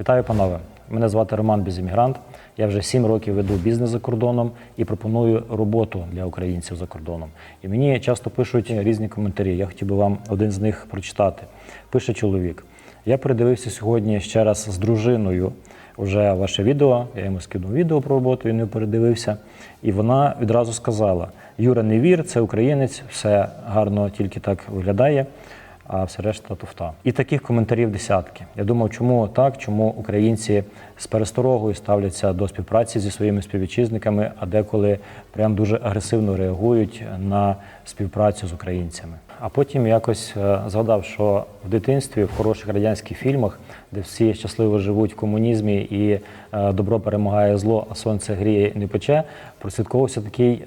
Вітаю, панове! Мене звати Роман Безіммігрант. Я вже сім років веду бізнес за кордоном і пропоную роботу для українців за кордоном. І мені часто пишуть різні коментарі. Я хотів би вам один з них прочитати. Пише чоловік: я передивився сьогодні ще раз з дружиною вже ваше відео. Я йому скинув відео про роботу, він не передивився. І вона відразу сказала: Юра, не вір, це українець, все гарно тільки так виглядає а все решта туфта. І таких коментарів десятки. Я думав, чому так, чому українці з пересторогою ставляться до співпраці зі своїми співвітчизниками, а деколи прям дуже агресивно реагують на співпрацю з українцями. А потім якось е, згадав, що в дитинстві в хороших радянських фільмах, де всі щасливо живуть в комунізмі і е, добро перемагає зло, а сонце гріє не пече, прослідковувався такий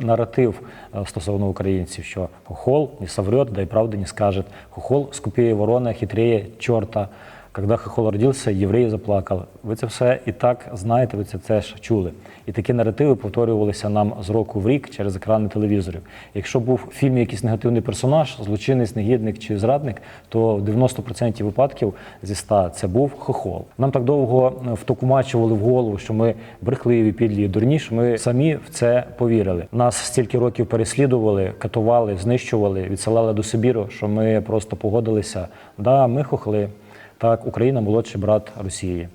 наратив е, стосовно українців, що хохол не соврет, да й правди не скаже. Хохол скупіє ворона, хитріє чорта. Когда хохол родився, єврей заплакав. Ви це все і так знаєте, ви це теж чули. І такі наративи повторювалися нам з року в рік через екрани телевізорів. Якщо був в фільмі якийсь негативний персонаж, злочинець, негідник чи зрадник, то в 90% випадків зі 100 це був хохол. Нам так довго е, втокумачували в голову, що ми брехливі, підлі, дурні, що ми самі в це повірили. Нас стільки років переслідували, катували, знищували, відсилали до Сибіру, що ми просто погодилися. Да, ми хохли. Так, Україна молодший брат Росії.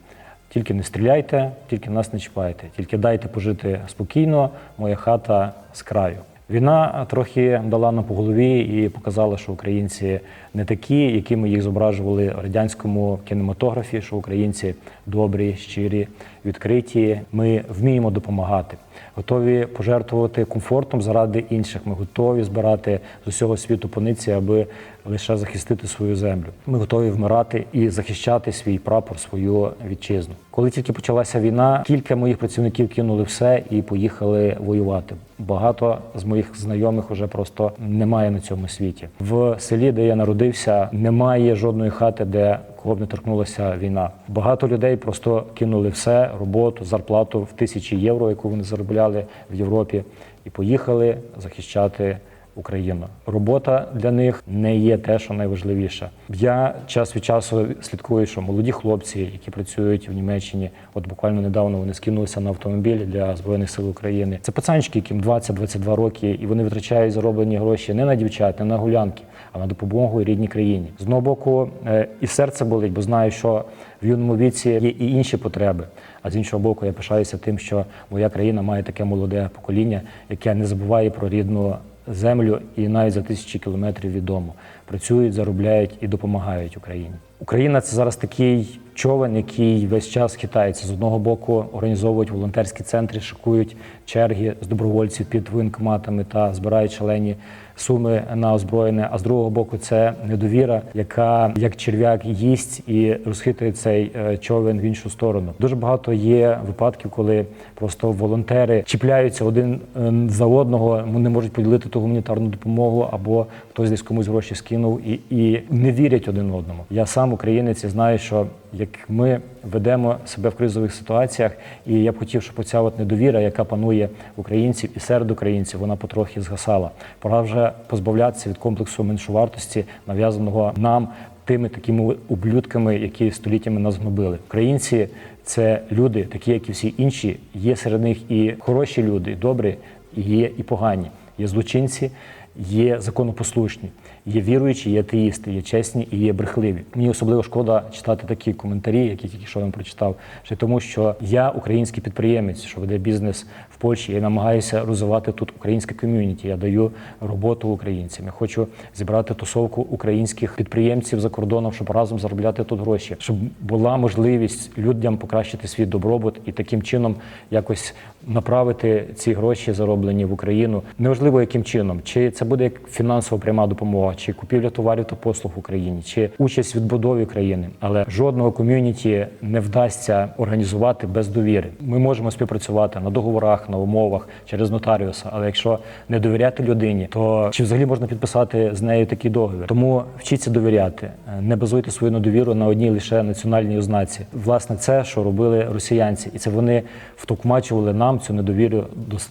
Тільки не стріляйте, тільки нас не чіпайте, тільки дайте пожити спокійно, моя хата з краю. Війна трохи дала нам по голові і показала, що українці не такі, якими їх зображували в радянському кінематографі, що українці добрі, щирі, відкриті. Ми вміємо допомагати, готові пожертвувати комфортом заради інших. Ми готові збирати з усього світу пониці, аби лише захистити свою землю. Ми готові вмирати і захищати свій прапор, свою вітчизну. Коли тільки почалася війна, кілька моїх працівників кинули все і поїхали воювати. Багато з моїх знайомих уже просто немає на цьому світі. В селі, де я народився, немає жодної хати, де кого б не торкнулася війна. Багато людей просто кинули все, роботу, зарплату в тисячі євро, яку вони заробляли в Європі, і поїхали захищати. Україну. Робота для них не є те, що найважливіше. Я час від часу слідкую, що молоді хлопці, які працюють в Німеччині, от буквально недавно вони скинулися на автомобіль для збройних сил України. Це пацанчики, яким 20-22 роки, і вони витрачають зароблені гроші не на дівчат, не на гулянки, а на допомогу рідній країні. З одного боку, е, і серце болить, бо знаю, що в юному віці є і інші потреби. А з іншого боку, я пишаюся тим, що моя країна має таке молоде покоління, яке не забуває про рідну землю і навіть за тисячі кілометрів від дому працюють, заробляють і допомагають Україні. Україна це зараз такий човен, який весь час хитається. З одного боку організовують волонтерські центри, шикують черги з добровольців під воєнкоматами та збирають шалені суми на озброєнне. А з другого боку, це недовіра, яка як черв'як їсть і розхитує цей е, човен в іншу сторону. Дуже багато є випадків, коли просто волонтери чіпляються один е, за одного, не можуть поділити ту гуманітарну допомогу, або хтось десь комусь гроші скинув і, і не вірять один одному. Я сам українець і знаю, що як ми ведемо себе в кризових ситуаціях, і я б хотів, щоб оця от недовіра, яка панує українців і серед українців, вона потрохи згасала. Пора вже позбавлятися від комплексу меншовартості, нав'язаного нам тими такими ублюдками, які століттями нас гнобили. Українці це люди, такі як і всі інші. Є серед них і хороші люди, і добрі, і є і погані. Є злочинці, є законопослушні, є віруючі, є атеїсти, є чесні і є брехливі. Мені особливо шкода читати такі коментарі, які тільки що вам прочитав, ще тому, що я український підприємець, що веде бізнес в Польщі. Я намагаюся розвивати тут українське ком'юніті. Я даю роботу українцям. Я хочу зібрати тусовку українських підприємців за кордоном, щоб разом заробляти тут гроші, щоб була можливість людям покращити свій добробут і таким чином якось направити ці гроші, зароблені в Україну. Неважливо, яким чином, чи це буде як фінансова пряма допомога, чи купівля товарів та послуг в Україні, чи участь в відбудові країни. Але жодного ком'юніті не вдасться організувати без довіри. Ми можемо співпрацювати на договорах, на умовах через нотаріуса. Але якщо не довіряти людині, то чи взагалі можна підписати з нею такий договір? Тому вчіться довіряти, не базуйте свою недовіру на одній лише національній ознаці. Власне, це що робили росіянці, і це вони втокмачували нам цю недовіру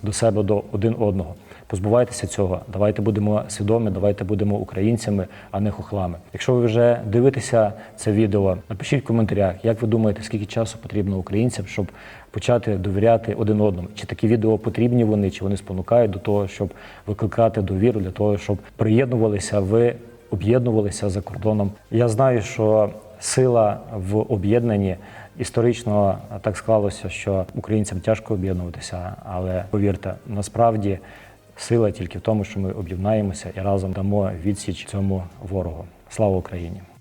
до, себе до один одного. Позбувайтеся цього. Давайте будемо свідомі, давайте будемо українцями, а не хохлами. Якщо ви вже дивитеся це відео, напишіть в коментарях, як ви думаєте, скільки часу потрібно українцям, щоб почати довіряти один одному. Чи такі відео потрібні вони, чи вони спонукають до того, щоб викликати довіру, для того, щоб приєднувалися ви, об'єднувалися за кордоном. Я знаю, що сила в об'єднанні. Історично так склалося, що українцям тяжко об'єднуватися, але повірте, насправді сила тільки в тому, що ми об'єднаємося і разом дамо відсіч цьому ворогу. Слава Україні!